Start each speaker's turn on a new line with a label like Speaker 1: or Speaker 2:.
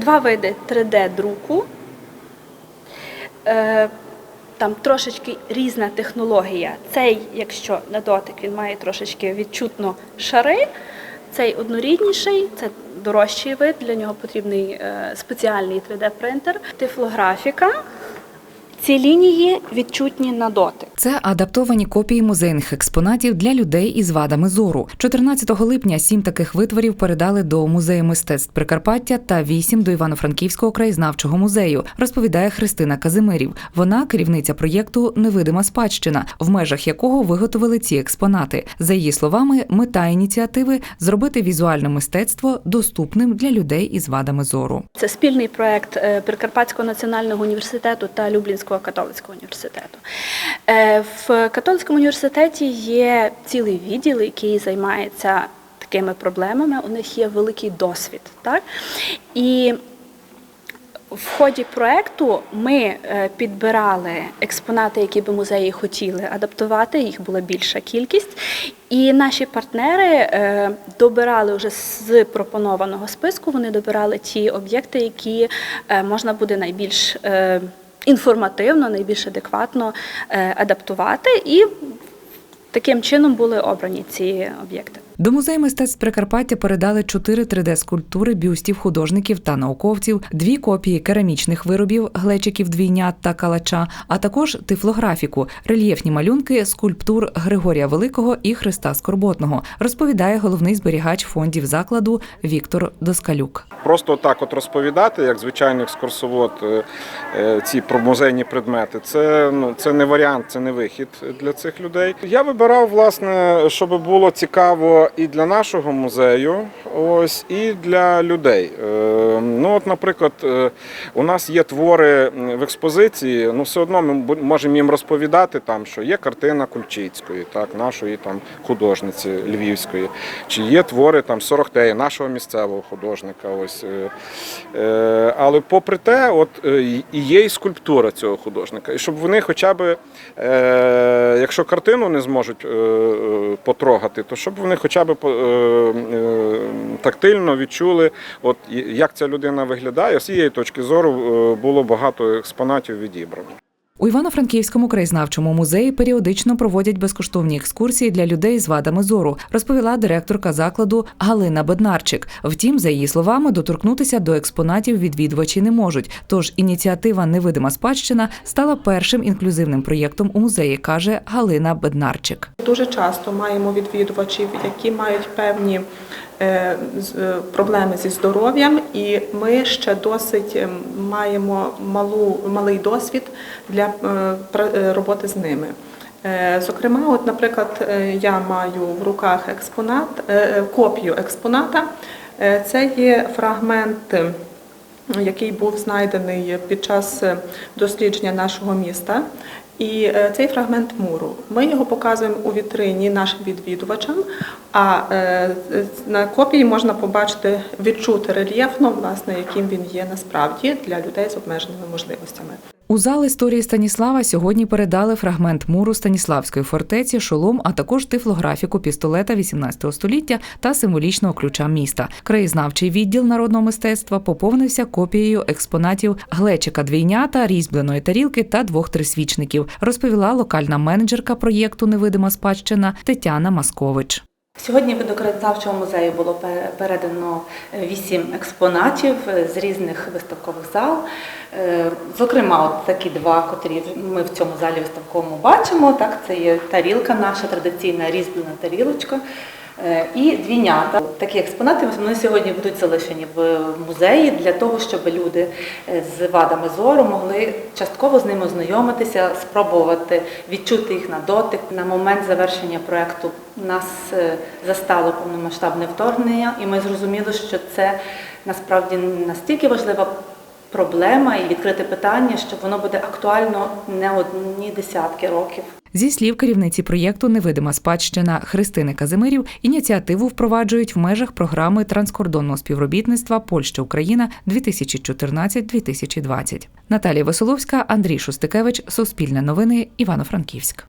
Speaker 1: Два види 3D-друку. Е, Там трошечки різна технологія. Цей, якщо на дотик, він має трошечки відчутно шари. Цей однорідніший, це дорожчий вид, для нього потрібний е, спеціальний 3D-принтер. Тифлографіка. Ці лінії відчутні на дотик.
Speaker 2: Це адаптовані копії музейних експонатів для людей із вадами зору. 14 липня сім таких витворів передали до музею мистецтв Прикарпаття та вісім до Івано-Франківського краєзнавчого музею. Розповідає Христина Казимирів. Вона керівниця проєкту Невидима спадщина, в межах якого виготовили ці експонати. За її словами, мета ініціативи зробити візуальне мистецтво доступним для людей із вадами зору.
Speaker 1: Це спільний проект е, Прикарпатського національного університету та Люблінського католицького університету. Е, В католицькому університеті є цілий відділ, який займається такими проблемами. У них є великий досвід. Так? І в ході проекту ми е, підбирали експонати, які би музеї хотіли адаптувати. Їх була більша кількість. І наші партнери е, добирали вже з пропонованого списку. Вони добирали ті об'єкти, які е, можна буде найбільш інформативно, найбільш адекватно адаптувати. І таким чином були обрані ці об'єкти.
Speaker 2: До музею мистецтв Прикарпаття передали чотири 3D-скульптури бюстів художників та науковців, дві копії керамічних виробів глечиків двійнят та калача, а також тифлографіку, рельєфні малюнки скульптур Григорія Великого і Христа Скорботного, розповідає головний зберігач фондів закладу Віктор Доскалюк.
Speaker 3: Просто так от розповідати, як звичайний екскурсовод, е, е, ці музейні предмети, це, ну, це не варіант, це не вихід для цих людей. Я вибирав, власне, щоб було цікаво і для нашого музею, ось, і для людей. Е, Ну, от, наприклад, е, у нас є твори в експозиції, ну все одно ми можемо їм розповідати, там, що є картина Кульчицької, так, нашої там, художниці львівської, чи є твори там, Сорохтея, нашого місцевого художника. Ось. е, Але попри те, от, і є і скульптура цього художника. І щоб вони хоча б, якщо картину не зможуть потрогати, то щоб вони хоча б е, е, тактильно відчули, от, як ця людина виглядає. З цієї точки зору е, було багато експонатів відібрано.
Speaker 2: У Івано-Франківському краєзнавчому музеї періодично проводять безкоштовні екскурсії для людей з вадами зору, розповіла директорка закладу Галина Беднарчик. Втім, за її словами, доторкнутися до експонатів відвідувачі не можуть. Тож ініціатива Невидима спадщина стала першим інклюзивним проєктом у музеї, каже Галина Беднарчик.
Speaker 4: Дуже часто маємо відвідувачів, які мають певні проблеми зі здоров'ям, і ми ще досить ем, маємо малу, малий досвід для е, е, роботи з ними. Е, Зокрема, от, наприклад, е, я маю в руках експонат, е, е, копію експоната. Е, Це є фрагмент е, який був знайдений під час е, дослідження нашого міста. І е, цей фрагмент муру. Ми його показуємо у вітрині нашим відвідувачам, а е, на копії можна побачити, відчути рельєфно, власне, яким він є насправді для людей з обмеженими можливостями.
Speaker 2: У зал історії Станіслава сьогодні передали фрагмент муру Станіславської фортеці, шолом, а також тифлографіку пістолета 18 століття та символічного ключа міста. Краєзнавчий відділ народного мистецтва поповнився копією експонатів глечика двійнята, різьбленої тарілки та двох трисвічників, розповіла локальна менеджерка проєкту Невидима спадщина Тетяна Маскович.
Speaker 5: Сьогодні до краєзнавчого музею було передано е, вісім експонатів е, з різних виставкових зал. Е, Зокрема, от такі два, котрі ми в цьому залі виставковому бачимо. Так, це є тарілка, наша традиційна різьблена тарілочка. Е, І двійнята. Такі експонати вони сьогодні будуть залишені в музеї для того, щоб люди е, з вадами зору могли частково з ними ознайомитися, спробувати відчути їх на дотик. На момент завершення проекту нас е, застало повномасштабне вторгнення, і ми зрозуміли, що це насправді настільки важлива проблема і відкрите питання, що воно буде актуально не одні десятки років.
Speaker 2: Зі слів керівниці проєкту Невидима спадщина Христини Казимирів, ініціативу впроваджують в межах програми транскордонного співробітництва Польща Україна 2014-2020. Наталія Веселовська, Андрій Шустикевич, Суспільне новини, Івано-Франківськ.